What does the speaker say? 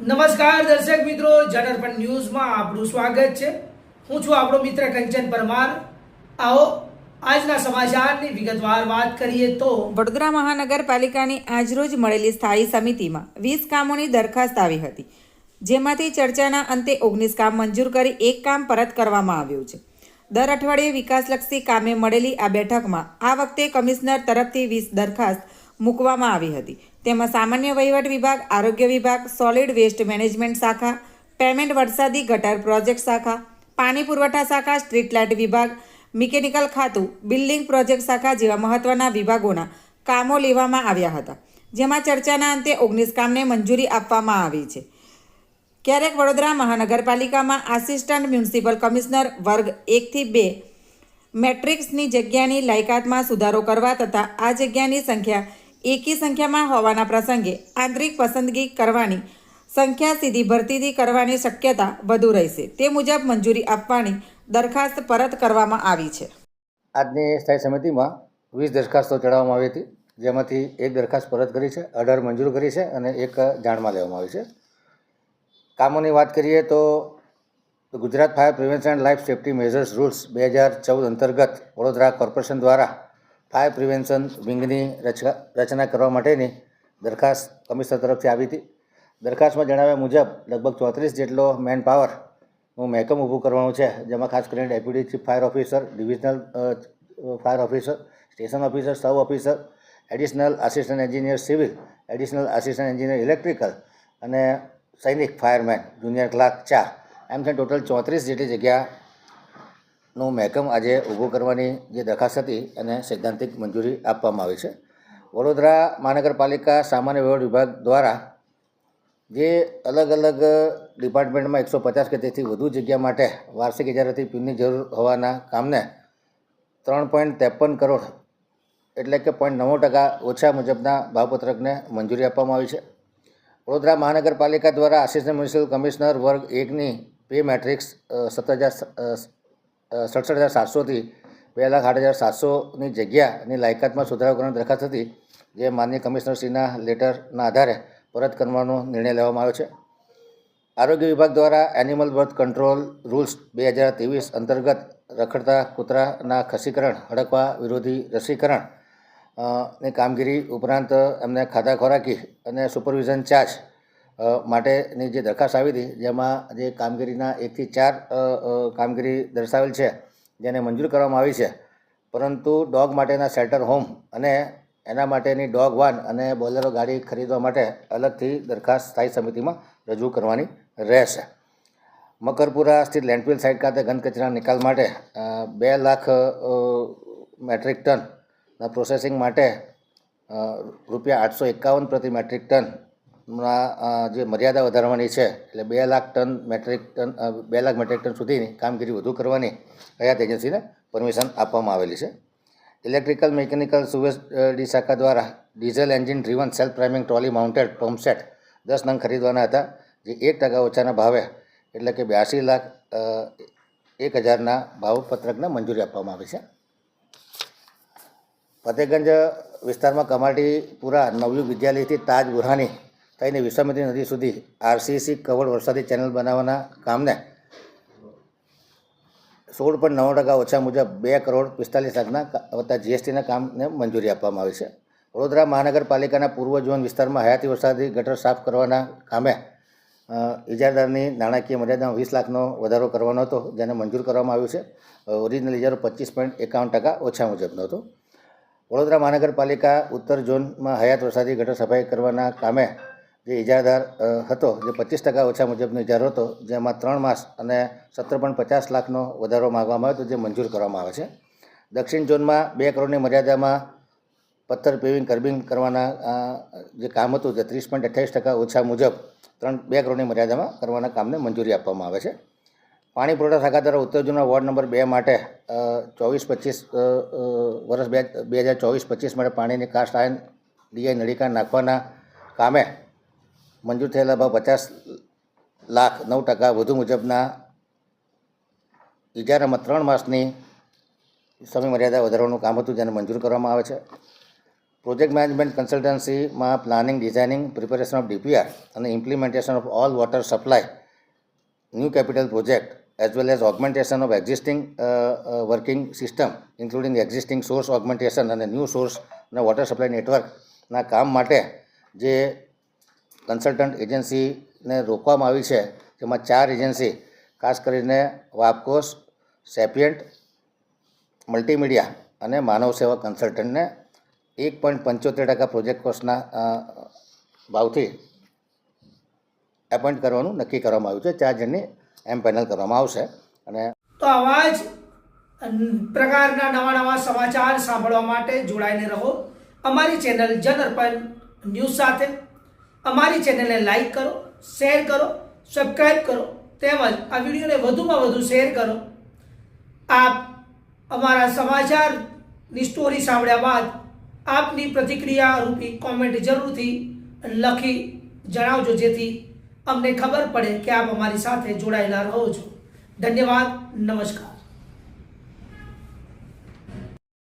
નમસ્કાર દર્શક મિત્રો, જનરપણ ન્યૂઝમાં આપનું સ્વાગત છે. હું છું આપણો મિત્ર કંચન પરમાર. આવો, આજના સમાચારની વિગતવાર વાત કરીએ તો વડોદરા મહાનગરપાલિકાની આજરોજ મળેલી સ્થાયી સમિતિમાં વીસ કામોની દરખાસ્ત આવી હતી, જેમાંથી ચર્ચાના અંતે ઓગણીસ કામ મંજૂર કરી એક કામ પરત કરવામાં આવ્યું છે. દર અઠવાડિયે વિકાસલક્ષી કામે મળેલી આ બેઠકમાં આ વખતે કમિશનર તરફથી વીસ દરખાસ્ત મૂકવામાં આવી હતી તેમાં સામાન્ય વહીવટ વિભાગ, આરોગ્ય વિભાગ સોલિડ વેસ્ટ મેનેજમેન્ટ શાખા પેમેન્ટ વરસાદી ગટર પ્રોજેક્ટ શાખા, પાણી પુરવઠા શાખા સ્ટ્રીટ લાઇટ વિભાગ મિકેનિકલ ખાતું બિલ્ડિંગ પ્રોજેક્ટ શાખા જેવા મહત્વના વિભાગોના કામો લેવામાં આવ્યા હતા. જેમાં ચર્ચાના અંતે ઓગણીસ કામને મંજૂરી આપવામાં આવી છે. ક્યારેક વડોદરા મહાનગરપાલિકામાં આસિસ્ટન્ટ મ્યુનિસિપલ કમિશનર વર્ગ એકથી બે મેટ્રિક્સની જગ્યાની લાયકાતમાં સુધારો કરવા તથા આ જગ્યાની સંખ્યા એકી સંખ્યામાં હોવાના પ્રસંગે આંતરિક પસંદગી કરવાની સંખ્યા સીધી ભરતીથી કરવાની શક્યતા વધુ રહેશે. તે મુજબ મંજૂરી આપવાની દરખાસ્ત પરત કરવામાં આવી છે. આજની સ્થાયી સમિતિમાં વીસ દરખાસ્તો ચડાવવામાં આવી હતી, જેમાંથી એક દરખાસ્ત પરત કરી છે, અઢાર મંજૂર કરી છે અને એક જાણમાં લેવામાં આવી છે. કામોની વાત કરીએ તો Gujarat fire prevention and life safety measures rules બે હજાર ચૌદ અંતર્ગત વડોદરા કોર્પોરેશન દ્વારા ફાયર પ્રિવેન્શન વિંગની રચના રચના કરવા માટેની દરખાસ્ત કમિશનર તરફથી આવી હતી. દરખાસ્તમાં જણાવ્યા મુજબ, લગભગ ચોત્રીસ જેટલો મેન પાવરનું મહેકમ ઊભું કરવાનું છે, જેમાં ખાસ કરીને deputy chief fire officer divisional fire officer station officer sub officer additional assistant engineer civil additional assistant engineer electrical અને સૈનિક ફાયરમેન જુનિયર ક્લાર્ક ચાર. એમ થઈને ટોટલ ચોત્રીસ જેટલી જગ્યાનું મહેકમ આજે ઊભું કરવાની જે દરખાસ્ત હતી અને સૈદ્ધાંતિક મંજૂરી આપવામાં આવી છે. વડોદરા મહાનગરપાલિકા સામાન્ય વહીવટ વિભાગ દ્વારા જે અલગ અલગ ડિપાર્ટમેન્ટમાં એકસો પચાસ કે તેથી વધુ જગ્યા માટે વાર્ષિક ઇજારાથી પીનની જરૂર હોવાના કામને ત્રણ પોઈન્ટ ત્રેપન કરોડ એટલે કે પોઈન્ટ નવ્વાણું ટકા ઓછા મુજબના ભાવપત્રકને મંજૂરી આપવામાં આવી છે. વડોદરા મહાનગરપાલિકા દ્વારા આસિસ્ટન્ટ મ્યુનિસિપલ કમિશનર વર્ગ એકની પે મેટ્રિક્સ સત્તર હજાર સડસઠ હજાર સાતસોથી બે લાખ આઠ હજાર સાતસોની જગ્યાની લાયકાતમાં સુધારો કરવાની દરખાસ્ત હતી, જે માન્ય કમિશનરશ્રીના લેટરના આધારે પરત કરવાનો નિર્ણય લેવામાં આવ્યો છે. આરોગ્ય વિભાગ દ્વારા એનિમલ બર્થ કંટ્રોલ રૂલ્સ બે હજાર ત્રેવીસ અંતર્ગત રખડતા કૂતરાના ખસીકરણ, હડકવા વિરોધી રસીકરણની કામગીરી ઉપરાંત એમને ખાધા ખોરાકી અને સુપરવિઝન ચાર્જ માટેની જે દરખાસ્ત આવી હતી, જેમાં જે કામગીરીના એકથી ચાર કામગીરી દર્શાવેલ છે, જેને મંજૂર કરવામાં આવી છે. પરંતુ ડોગ માટેના શેલ્ટર હોમ અને એના માટેની ડોગ વાન અને બોલેરો ગાડી ખરીદવા માટે અલગથી દરખાસ્ત સ્થાયી સમિતિમાં રજૂ કરવાની રહેશે. મકરપુરા સ્થિત લેન્ડફિલ સાઇટ ખાતે ઘન કચરાના નિકાલ માટે બે લાખ મેટ્રિક ટનના પ્રોસેસિંગ માટે રૂપિયા આઠસો એકાવન પ્રતિ મેટ્રિક ટનના અ, જે મર્યાદા વધારવાની છે એટલે બે લાખ ટન મેટ્રિક ટન બે લાખ મેટ્રિક ટન સુધીની કામગીરી વધુ કરવાની હયાત એજન્સીને પરમિશન આપવામાં આવેલી છે. ઇલેક્ટ્રિકલ મિકેનિકલ સુવેજ ડી શાખા દ્વારા diesel engine driven self priming trolley mounted pumpset દસ નંગ ખરીદવાના હતા જે એક ટકા ઓછાના ભાવે એટલે કે બ્યાસી લાખ એક હજારના ભાવપત્રકને મંજૂરી આપવામાં આવી છે. ફતેગંજ વિસ્તારમાં કમાટીપુરા નવયુગ વિદ્યાલયથી તાજ બુરહાની થઈને વિશ્વામિત્રી નદી સુધી આરસીસી કવડ વરસાદી ચેનલ બનાવવાના કામને સોળ પોઈન્ટ નવ ટકા ઓછા મુજબ બે કરોડ પિસ્તાલીસ લાખના વત્તા જીએસટીના કામને મંજૂરી આપવામાં આવી છે. વડોદરા મહાનગરપાલિકાના પૂર્વ ઝોન વિસ્તારમાં હયાતી વરસાદી ગટર સાફ કરવાના કામે ઇજારદારની નાણાકીય મર્યાદામાં વીસ લાખનો વધારો કરવાનો હતો, જેને મંજૂર કરવામાં આવ્યું છે. ઓરિજિનલ ઇજારો પચીસ પોઈન્ટ એકાવન ટકા ઓછા મુજબનો હતો. વડોદરા મહાનગરપાલિકા ઉત્તર ઝોનમાં હયાત વરસાદી ગટર સફાઈ કરવાના કામે જે ઇજારદાર હતો, જે પચીસ ટકા ઓછા મુજબનો ઇજારો હતો, જેમાં ત્રણ માસ અને સત્તર પોઈન્ટ પચાસ લાખનો વધારો માગવામાં આવ્યો હતો, જે મંજૂર કરવામાં આવે છે. દક્ષિણ ઝોનમાં બે કરોડની મર્યાદામાં પથ્થર પેવિંગ કર્બિંગ કરવાના જે કામ હતું, જે ત્રીસ પોઈન્ટ અઠ્યાવીસ ટકા ઓછા મુજબ ત્રણ, બે કરોડની મર્યાદામાં કરવાના કામને મંજૂરી આપવામાં આવે છે. પાણી પુરવઠા શાખા દ્વારા ઉત્તર વોર્ડ નંબર બે માટે ચોવીસ પચીસ વર્ષ બે બે હજાર ચોવીસ પચીસ માટે પાણીની કાસ્ટ આયન ડીઆઈ નળીકા નાખવાના કામે મંજૂર થયેલા ભાવ પચાસ લાખ નવ ટકા વધુ મુજબના ઇજારામાં ત્રણ માસની સમય મર્યાદા વધારવાનું કામ હતું જેને મંજૂર કરવામાં આવે છે. Project management કન્સલ્ટન્સીમાં planning, designing, preparation of DPR અને implementation of all water supply, new capital project, as well as augmentation of existing working system, including existing source augmentation અને ન્યૂ સોર્સ અને વોટર સપ્લાય નેટવર્કના કામ માટે જે consultant એજન્સીને રોકવામાં આવી છે, જેમાં ચાર એજન્સી, ખાસ કરીને વાપકોસ, સેપિયન્ટ, મલ્ટીમીડિયા અને માનવ સેવા કન્સલ્ટન્ટને એક પોઈન્ટ પંચોતેર ટકા પ્રોજેક્ટ કોસ્ટના ભાવથી એપોઇન્ટ કરવાનું નક્કી કરવામાં આવ્યું છે. ચાર જણની એમ પેનલ કરવામાં આવશે અને તો આવા જ પ્રકારના નવા નવા સમાચાર સાંભળવા માટે જોડાઈને રહો. અમારી ચેનલ જનઅર્પણ ન્યૂઝ સાથે અમારી ચેનલને લાઈક કરો શેર કરો સબસ્ક્રાઈબ કરો, તેમજ આ વિડીયોને વધુમાં વધુ શેર કરો. આપ અમારા સમાચારની સ્ટોરી સાંભળ્યા બાદ આપની પ્રતિક્રિયા રૂપી કોમેન્ટ જરૂરથી લખી જણાવજો, જેથી અમને ખબર પડે કે આપ અમારી સાથે જોડાયેલા રહો છો. ધન્યવાદ, નમસ્કાર.